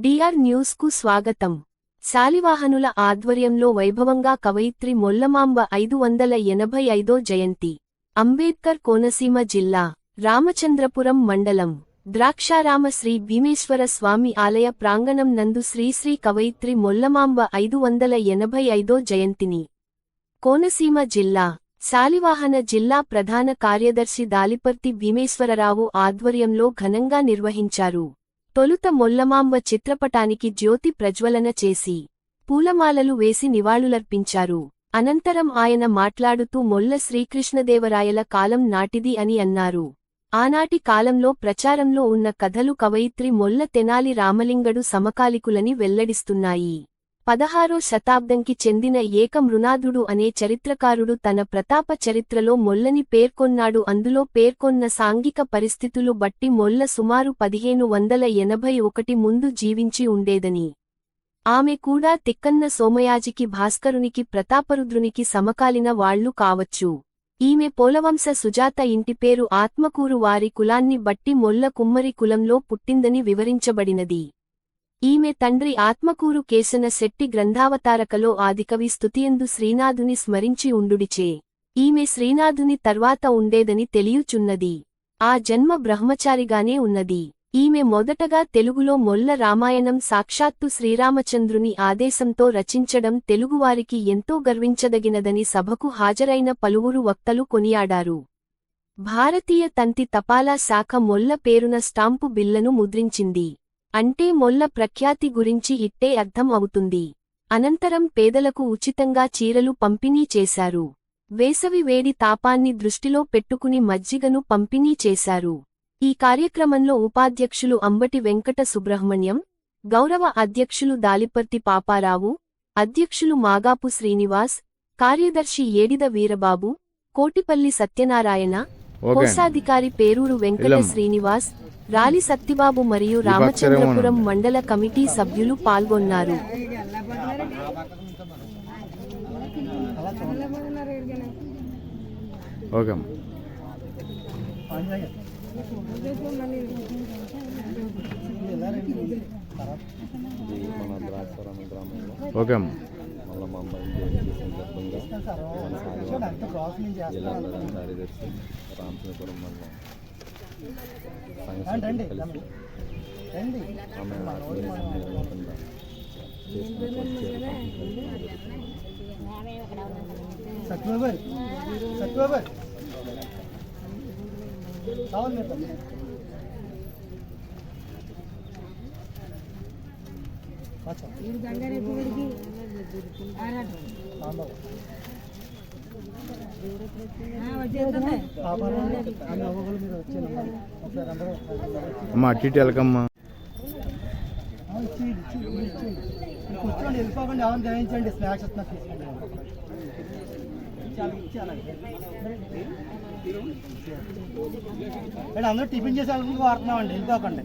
DR న్యూస్కు స్వాగతం. శాలివాహనుల ఆధ్వర్యంలో వైభవంగా కవయిత్రి మొల్లమాంబ ఐదు వందల ఎనభై ఐదో జయంతి. అంబేద్కర్ కోనసీమ జిల్లా రామచంద్రపురం మండలం ద్రాక్షారామ శ్రీ భీమేశ్వర స్వామి ఆలయ ప్రాంగణం నందు శ్రీశ్రీ కవయిత్రి మొల్లమాంబ ఐదు వందల ఎనభై ఐదో జయంతిని. కోనసీమ జిల్లా శాలివాహన జిల్లా ప్రధాన కార్యదర్శి దాలిపర్తి భీమేశ్వరరావు ఆధ్వర్యంలో ఘనంగా నిర్వహించారు. తొలుత మొల్లమాంబ చిత్రపటానికి జ్యోతి ప్రజ్వలన చేసి పూలమాలలు వేసి నివాళులర్పించారు. అనంతరం ఆయన మాట్లాడుతూ మొల్ల శ్రీకృష్ణదేవరాయల కాలం నాటిది అని అన్నారు. ఆనాటి కాలంలో ప్రచారంలో ఉన్న కథలు కవయిత్రి మొల్ల తెనాలి రామలింగడు సమకాలికులని వెల్లడిస్తున్నాయి. పదహారో శతాబ్దంకి చెందిన ఏకమృనాథుడు అనే చరిత్రకారుడు తన ప్రతాప చరిత్రలో మొల్లని పేర్కొన్నాడు. అందులో పేర్కొన్న సాంఘిక పరిస్థితులు బట్టి మొల్ల సుమారు పదిహేను వందల ఎనభై ఒకటి ముందు జీవించి ఉండేదని. ఆమె కూడా తిక్కన్న సోమయాజికి భాస్కరునికి ప్రతాపరుద్రునికి సమకాలిన వాళ్ళు కావచ్చు. ఈమె పోలవంశ సుజాత ఇంటి పేరు ఆత్మకూరు వారి కులాన్ని బట్టి మొల్ల కుమ్మరి కులంలో పుట్టిందని వివరించబడినది. ఈమె తండ్రి ఆత్మకూరు కేసన శెట్టి గ్రంథావతారకలో ఆదికవి స్తుతియందు శ్రీనాథుని స్మరించి ఉండుడిచే. ఈమె శ్రీనాథుని తర్వాత ఉండేదని తెలియుచున్నది. ఆ జన్మ బ్రహ్మచారిగానే ఉన్నది. ఈమె మొదటగా తెలుగులో మొల్ల రామాయణం సాక్షాత్తు శ్రీరామచంద్రుని ఆదేశంతో రచించడం తెలుగువారికి ఎంతో గర్వించదగినదని సభకు హాజరైన పలువురు వక్తలు కొనియాడారు. భారతీయ తంతి తపాలా శాఖ మొల్ల పేరున స్టాంపు బిల్లను ముద్రించింది. అంటే మొల్ల ప్రఖ్యాతి గురించి ఇట్టే అర్థం అవుతుంది. అనంతరం పేదలకు ఉచితంగా చీరలు పంపిణీ చేశారు. వేసవి వేడి తాపాన్ని దృష్టిలో పెట్టుకుని మజ్జిగను పంపిణీ చేశారు. ఈ కార్యక్రమంలో ఉపాధ్యక్షులు అంబటి వెంకట సుబ్రహ్మణ్యం గౌరవ అధ్యక్షులు దాలిపర్తి పాపారావు అధ్యక్షులు మాగాపు శ్రీనివాస్ కార్యదర్శి ఏడిద వీరబాబు కోటిపల్లి సత్యనారాయణ కోశాధికారి పేరూరు వెంకట. శ్రీనివాస్ రాలి సత్తిబాబు మరియు రామచంద్రపురం మండల కమిటీ సభ్యులు పాల్గొన్నారు. ఓకే. మళ్ళీ మా సందర్భంగా జిల్లా ప్రధాన కార్యదర్శి రామచంద్రపురం మండలం. సంఘ సభ్యులు కలిసి ఆమె ఆత్మీయంగా చేసుకున్నటువంటి సత్యబాబు సత్యబాబు కావాలి మీరు మీరు వచ్చాను ఒకసారి అందరూ అమ్మ అటు ఇటు వెళ్ళకమ్మా. కూర్చోండి వెళ్ళిపోకండి ఎవరిని గ్రహించండి స్నాక్స్ వస్తున్నా తీసుకోండి ఇచ్చాలి, ఇక్కడ అందరూ టిఫిన్ చేసి వెళ్ళడానికి వాడుతున్నామండి వెళ్ళిపోకండి.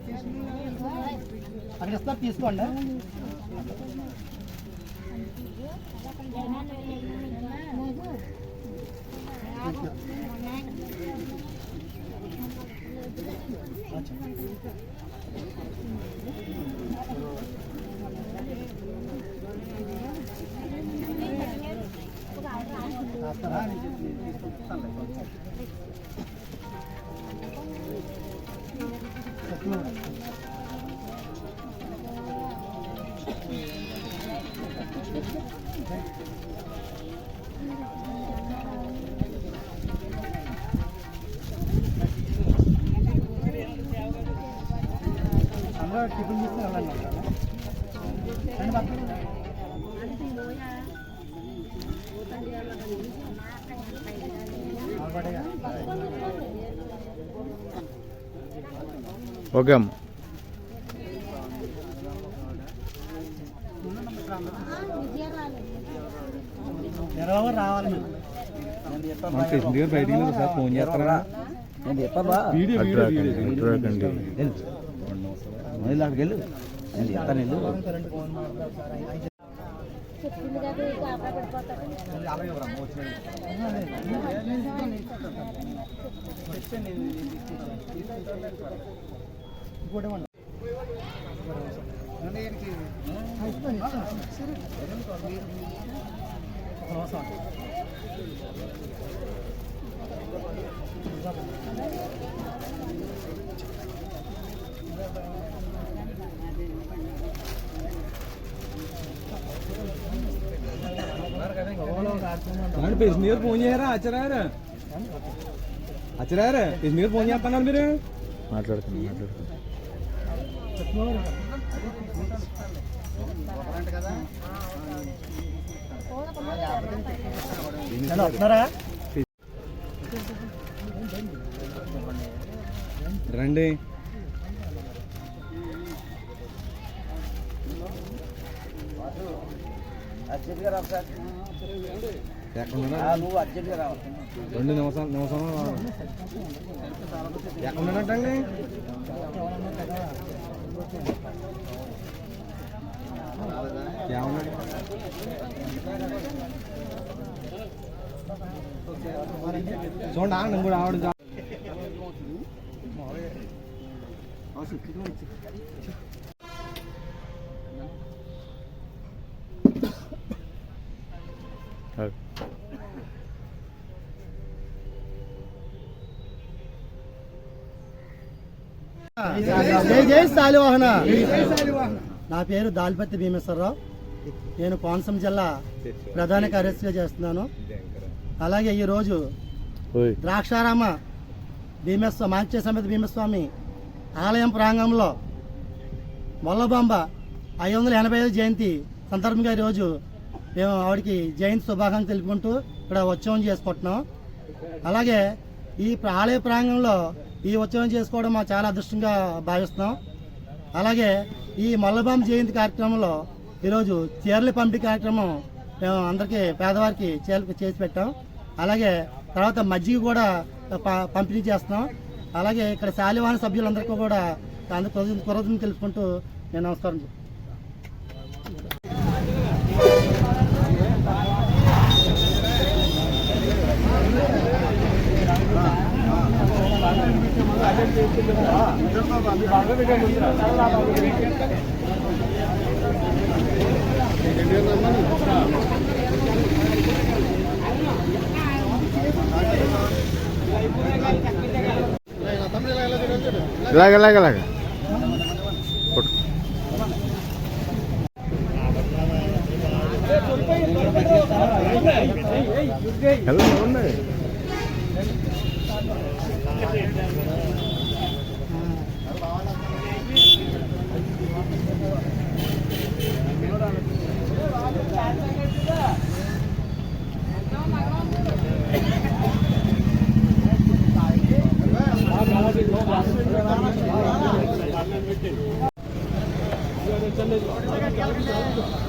అక్కడ ఇస్తారు తీసుకోండి. రాస్తారా? సత్యనారాయణ. టిఫిన్ తీసుకుని వెళ్ళండి. ఓకే అమ్మ. బయటికి సార్ ఫోన్ చేస్తారా? నేను అటు రాకండి అటు రాకండి అక్కడికి వెళ్ళు నేను చెప్తాను వెళ్ళు ఇంకా రెండు ఫోన్ మాట్లాడతారు సార్. ఒక నిమిషం. మీరు ఫోన్ చేయరా అచ్చరారు అచ్చరారు మీరు ఫోన్ చేస్తున్నారు మీరు? మాట్లాడుతున్నాం మాట్లాడుతున్నాం. హలో వస్తున్నారా? నువ్వు అర్జెంట్గా రావాలి రెండు నిమిషాలు నిమిషాలు ఎక్కడ ఉన్నట్టండి ఏమన్నాడు చూడండి ఆగండి ఇంకోటి ఆవిడ చా- జై జై శాలివాహన నా పేరు దాల్పత్తి భీమేశ్వరరావు. నేను కోనసీమ జిల్లా ప్రధాన కార్యదర్శిగా చేస్తున్నాను. అలాగే ఈరోజు ద్రాక్షారామ భీమస్వామి మాంచే సమేత భీమస్వామి ఆలయం ప్రాంగణంలో మొల్లబాంబ ఐదు వందల ఎనభై ఐదు జయంతి సందర్భంగా ఈరోజు మేము ఆవిడకి జయంతి శుభాకాంక్షలు తెలుపుకుంటూ ఇక్కడ ఉత్సవం చేసుకుంటున్నాం. అలాగే ఈ ప్ర- ఆలయ ప్రాంగణంలో ఈ ఉత్సవం చేసుకోవడం మా చాలా అదృష్టంగా భావిస్తున్నాం అలాగే ఈ మల్లబాంబ జయంతి కార్యక్రమంలో ఈరోజు చీరల పంపిణీ కార్యక్రమం మేము అందరికీ పేదవారికి చీరలు చేసి పెట్టాం అలాగే తర్వాత మజ్జిగ కూడా ప- పంపిణీ చేస్తున్నాం అలాగే ఇక్కడ శాలివాహన సభ్యులందరికీ కూడా అందరి కృతజ్ఞతలు తెలుసుకుంటూ నేను నమస్కారం ఇలాగ ఇలాగ ఇలాగ కొట్టు. ఎలా ఉంది चले जाओ